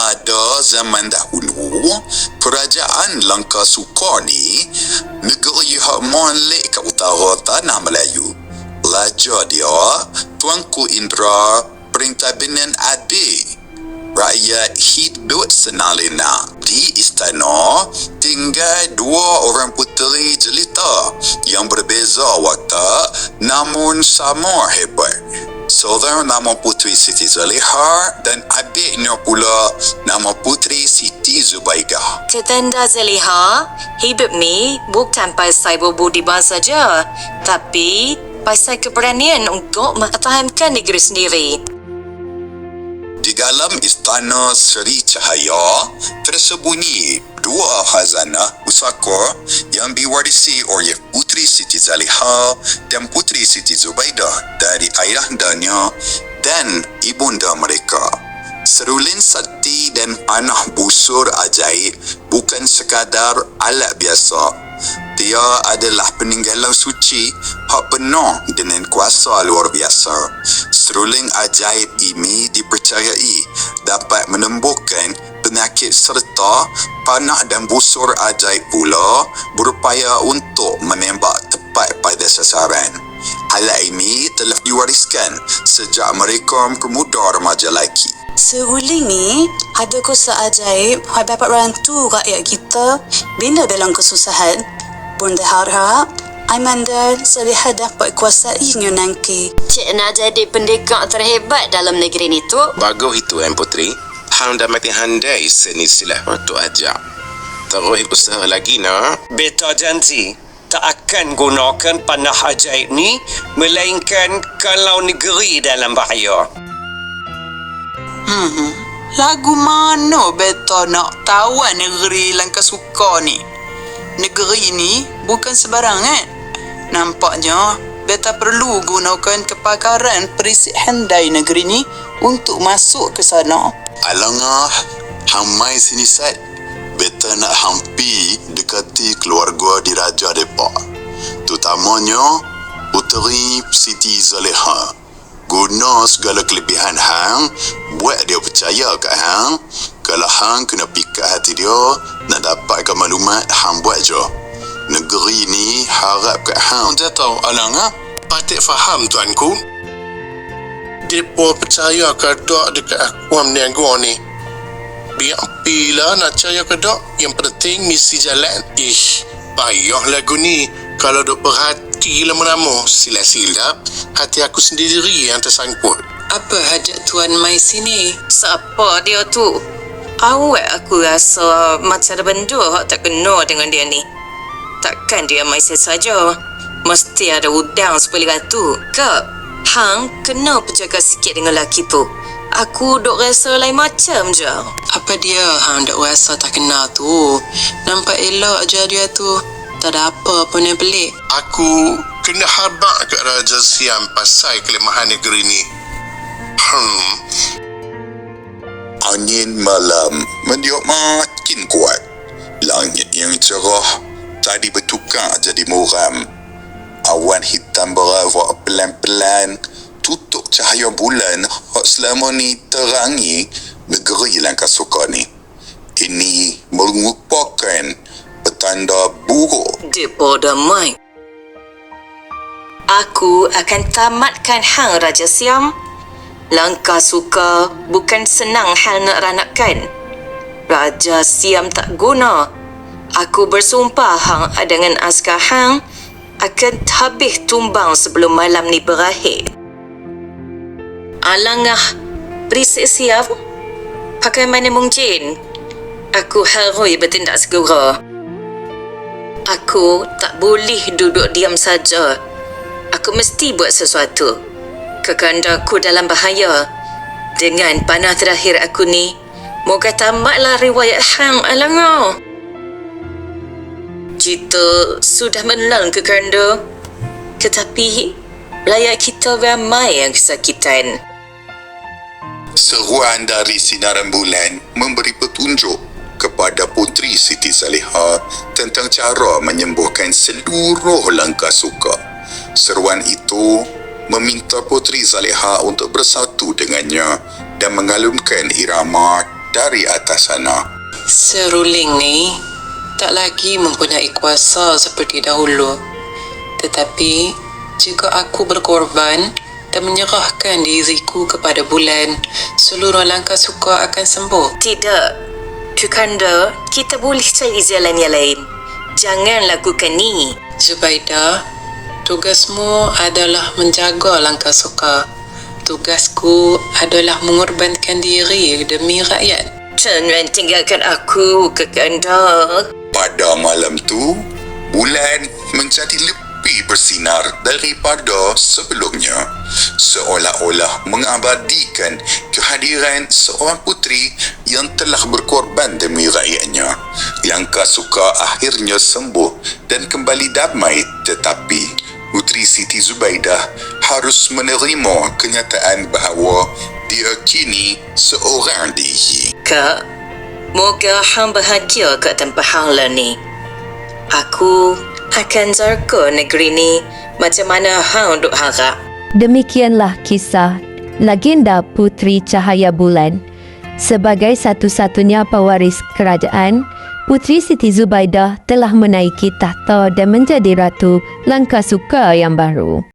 pada zaman dahulu, kerajaan Langka Sukar ni negeri hak molek kat utara tanah Melayu. Raja dia, Tuanku Indra, Perintah Binen Adi. Rakyat hidup senang lena. Di istana, tinggal dua orang puteri jelita yang berbeza watak namun sama hebat. Seorang nama Puteri Siti Zaliha dan adiknya pula nama Puteri Siti Zubaida. Ketanda Zaliha, hidup ni bukan pasal berbudi saja, tapi pasal keberanian untuk mempertahankan negeri sendiri. Di dalam istana Seri Cahaya tersembunyi dua khazanah pusaka yang diwarisi oleh Puteri Siti Zaliha dan Puteri Siti Zubaidah dari ayahndanya dan ibunda mereka. Serulin sakti dan panah busur ajaib bukan sekadar alat biasa. Dia adalah peninggalan suci hak penuh dengan kuasa luar biasa. Seruling ajaib ini dipercayai dapat menembuhkan penyakit serta panah dan busur ajaib pula berupaya untuk menembak tepat pada sasaran. Alat ini telah diwariskan sejak mereka pemuda remaja lelaki. Seruling ni ada kuasa ajaib yang dapat bantu rakyat kita bila dalam kesusahan. Bunda harap Amanda selihat dapat kuasainya nanti. Cik nak jadi pendekar terhebat dalam negeri ni tu. Bagus itu, Em Putri. Hang dah mati handai seni silah waktu ajak. Terus usaha lagi, nak? Beta janji tak akan gunakan panah ajaib ni melainkan kalau negeri dalam bahaya. Hmm, lagu mana beta nak tawan negeri langkah suka ni? Negeri ni bukan sebarangan. Nampaknya beta perlu gunakan kepakaran perisik handai negeri ni untuk masuk ke sana. Alangah, hang mai sini sat. Beta nak hampi dekati keluarga diraja depa. Terutamanya Puteri Siti Zaleha. Guna segala kelebihan hang buat dia percaya kat hang kalau hang kena pikat hati dia nak dapatkan maklumat hang buat je. Negeri ni harap kat hang Anda tahu Alang ha? Patik faham tuanku. Depa percaya ke tak dekat aku amniaga ni. Biar pila nak percaya ke tak, yang penting misi jalan. Ish, payah lagu ni. Kalau duk perhati lama-lama, silap-silap, hati aku sendiri yang tersangkut. Apa hajat tuan mai sini? Siapa dia tu? Awak aku rasa macam ada benda hak tak kena dengan dia ni. Takkan dia main saja. Mesti ada udang sepuluh ratu. Kak, Hang kena berjaga sikit dengan lelaki tu. Aku duk rasa lain macam je. Apa dia hang dak rasa tak kenal tu? Nampak elok je dia tu. Tak ada apa pun yang pelik. Aku kena habak kat Raja Siam pasal kelemahan negeri ni. Hmm, Angin malam meniup makin kuat. Langit yang cerah tadi bertukar jadi muram. Awan hitam berawak pelan-pelan cahaya bulan hak selama ni terangi negeri langkah suka ni. Ini merupakan petanda buruk Depa damai. Aku akan tamatkan hang Raja Siam. Langkah suka bukan senang hal nak ranakan. Raja Siam tak guna. Aku bersumpah hang dengan askar hang akan habis tumbang sebelum malam ni berakhir. Alangah berisik siap. Pakai mana mungkin. Aku harus bertindak segera. Aku tak boleh duduk diam saja. Aku mesti buat sesuatu. Kekandaku dalam bahaya. Dengan panah terakhir aku ni, moga tamatlah riwayat hang alangau. Kita sudah menang kekanda. Tetapi, rakyat kita ramai yang kesakitan. Seruan dari sinaran bulan memberi petunjuk kepada Puteri Siti Saliha tentang cara menyembuhkan seluruh langkah suka. Seruan itu meminta Puteri Saliha untuk bersatu dengannya dan mengalunkan irama dari atas sana. Seruling ni tak lagi mempunyai kuasa seperti dahulu. Tetapi jika aku berkorban dan menyerahkan diriku kepada bulan, seluruh langkah suka akan sembuh. Tidak. Tukanda, kita boleh cari jalan yang lain. Jangan lakukan ni. Zubaida, tugasmu adalah menjaga langkah suka. Tugasku adalah mengorbankan diri demi rakyat. Jangan tinggalkan aku, Kakanda. Pada malam tu, bulan menjadi lebih bersinar daripada sebelumnya. Seolah-olah mengabadikan kehadiran seorang puteri yang telah berkorban demi rakyatnya. Yang kasuka akhirnya sembuh dan kembali damai tetapi Puteri Siti Zubaidah harus menerima kenyataan bahawa dia kini seorang diri. Kak, moga hang bahagia kat tempat hang lah ni. Aku akan jaga negeri ni macam mana hang duk harap. Demikianlah kisah legenda Putri Cahaya Bulan. Sebagai satu-satunya pewaris kerajaan, Putri Siti Zubaidah telah menaiki tahta dan menjadi ratu Langkasuka yang baru.